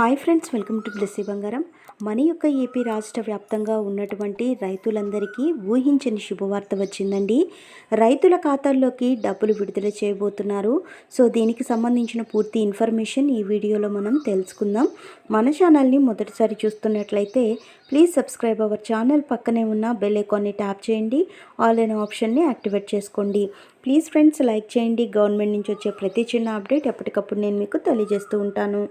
Hi friends welcome to Blessy Bangaram. మన యొక్క AP రాష్ట్ర వ్యాప్తంగా ఉన్నటువంటి రైతులందరికీ ఊహించని శుభవార్త వచ్చిందండి. రైతుల ఖాతాల్లోకి డబ్బులు విడుదల చేయబోతున్నారు. సో దీనికి సంబంధించిన పూర్తి ఇన్ఫర్మేషన్ ఈ వీడియోలో మనం తెలుసుకుందాం. మన ఛానల్ని మొదటిసారి చూస్తున్నట్లయితే ప్లీజ్ సబ్స్క్రైబ్ అవర్ ఛానల్ పక్కనే ఉన్న బెల్ ఐకాన్ని ట్యాప్ చేయండి. ఆల్ అనే ఆప్షన్ని యాక్టివేట్ చేసుకోండి. ప్లీజ్ ఫ్రెండ్స్ లైక్ చేయండి. గవర్నమెంట్ నుంచి వచ్చే ప్రతి చిన్న అప్డేట్ ఎప్పటికప్పుడు నేను మీకు తెలియజేస్తూ ఉంటాను.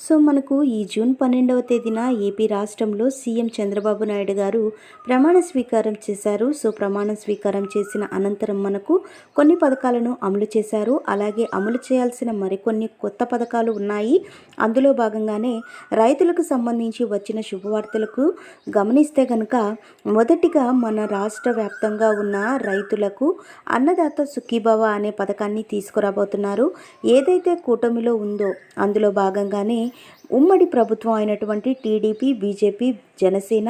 సో మనకు ఈ జూన్ పన్నెండవ తేదీన ఏపీ రాష్ట్రంలో సీఎం చంద్రబాబు నాయుడు గారు ప్రమాణ స్వీకారం చేశారు. సో ప్రమాణ స్వీకారం చేసిన అనంతరం మనకు కొన్ని పథకాలను అమలు చేశారు. అలాగే అమలు చేయాల్సిన మరికొన్ని కొత్త పథకాలు ఉన్నాయి. అందులో భాగంగానే రైతులకు సంబంధించి వచ్చిన శుభవార్తలకు గమనిస్తే కనుక మొదటిగా మన రాష్ట్ర వ్యాప్తంగా ఉన్న రైతులకు అన్నదాత సుఖీభవ అనే పథకాన్ని తీసుకురాబోతున్నారు. ఏదైతే కూటమిలో ఉందో అందులో భాగంగానే ఉమ్మడి ప్రభుత్వం అయినటువంటి టీడీపీ బీజేపీ జనసేన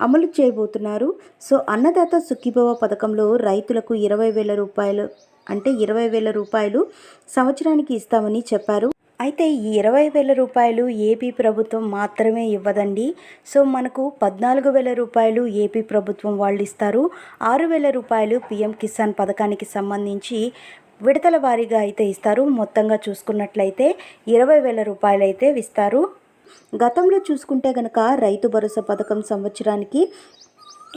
అమలు చేయబోతున్నారు. సో అన్నదాత సుఖీభవ పథకంలో రైతులకు ఇరవై వేల రూపాయలు అంటే ఇరవై వేల రూపాయలు సంవత్సరానికి ఇస్తామని చెప్పారు. అయితే ఈ ఇరవై వేల రూపాయలు ఏపీ ప్రభుత్వం మాత్రమే ఇవ్వదండి. సో మనకు పద్నాలుగు వేల రూపాయలు ఏపీ ప్రభుత్వం వాళ్ళు ఇస్తారు. ఆరు వేల రూపాయలు పిఎం కిసాన్ పథకానికి సంబంధించి విడతల వారీగా అయితే ఇస్తారు. మొత్తంగా చూసుకున్నట్లయితే ఇరవై వేల రూపాయలు అయితే ఇస్తారు గతంలో చూసుకుంటే గనక రైతు భరోసా పథకం సంవత్సరానికి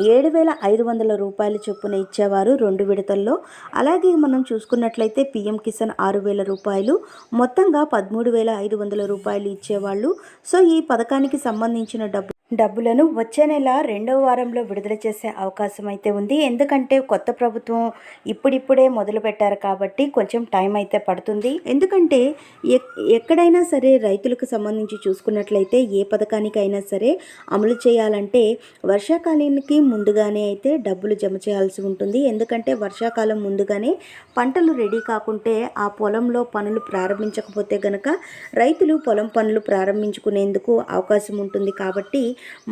ఏడు వేల ఐదు వందల రూపాయల చొప్పున ఇచ్చేవారు రెండు విడతల్లో. అలాగే మనం చూసుకున్నట్లయితే పిఎం కిసాన్ ఆరు వేల రూపాయలు మొత్తంగా పదమూడు వేల ఐదు వందల రూపాయలు ఇచ్చేవాళ్ళు. సో ఈ పథకానికి సంబంధించిన డబ్బు డబ్బులను వచ్చే నెల రెండవ వారంలో విడుదల చేసే అవకాశం అయితే ఉంది. ఎందుకంటే కొత్త ప్రభుత్వం ఇప్పుడిప్పుడే మొదలు పెట్టారు కాబట్టి కొంచెం టైం అయితే పడుతుంది. ఎందుకంటే ఎక్కడైనా సరే రైతులకు సంబంధించి చూసుకున్నట్లయితే ఏ పథకానికైనా సరే అమలు చేయాలంటే వర్షాకాలానికి ముందుగానే అయితే డబ్బులు జమ చేయాల్సి ఉంటుంది. ఎందుకంటే వర్షాకాలం ముందుగానే పంటలు రెడీ కాకుంటే ఆ పొలంలో పనులు ప్రారంభించకపోతే గనక రైతులు పొలం పనులు ప్రారంభించుకునేందుకు అవకాశం ఉంటుంది. కాబట్టి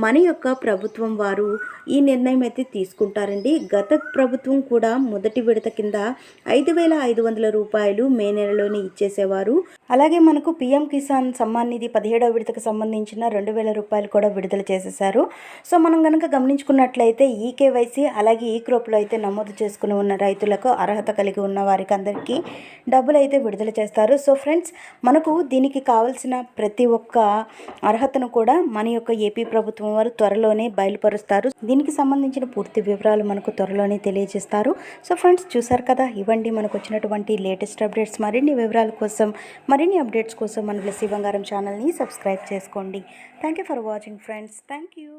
మన యొక్క ప్రభుత్వం వారు ఈ నిర్ణయం అయితే తీసుకుంటారండి. గత ప్రభుత్వం కూడా మొదటి విడత కింద ఐదు వేల ఐదు వందల రూపాయలు మే నెలలోనే ఇచ్చేసేవారు. అలాగే మనకు పిఎం కిసాన్ సమ్మాన్ నిధి పదిహేడవ విడతకు సంబంధించిన రెండు వేల రూపాయలు కూడా విడుదల చేసేసారు సో మనం కనుక గమనించుకున్నట్లయితే అయితే ఈ కేవైసీ అలాగే ఈ క్రోప్లో అయితే నమోదు చేసుకుని ఉన్న రైతులకు అర్హత కలిగి ఉన్న వారికి అందరికీ డబ్బులు అయితే విడుదల చేస్తారు. సో ఫ్రెండ్స్ మనకు దీనికి కావాల్సిన ప్రతి ఒక్క అర్హతను కూడా మన యొక్క ఏపీ ప్రభుత్వం వారు త్వరలోనే బయలుపరుస్తారు. దీనికి సంబంధించిన పూర్తి వివరాలు మనకు త్వరలోనే తెలియజేస్తారు. సో ఫ్రెండ్స్ చూసారు కదా ఇవ్వండి మనకు వచ్చినటువంటి లేటెస్ట్ అప్డేట్స్. మరిన్ని వివరాల కోసం మరిన్ని అప్డేట్స్ కోసం మన బ్లెస్సీ బంగారం ఛానల్ని సబ్స్క్రైబ్ చేసుకోండి. Thank you for watching friends. Thank you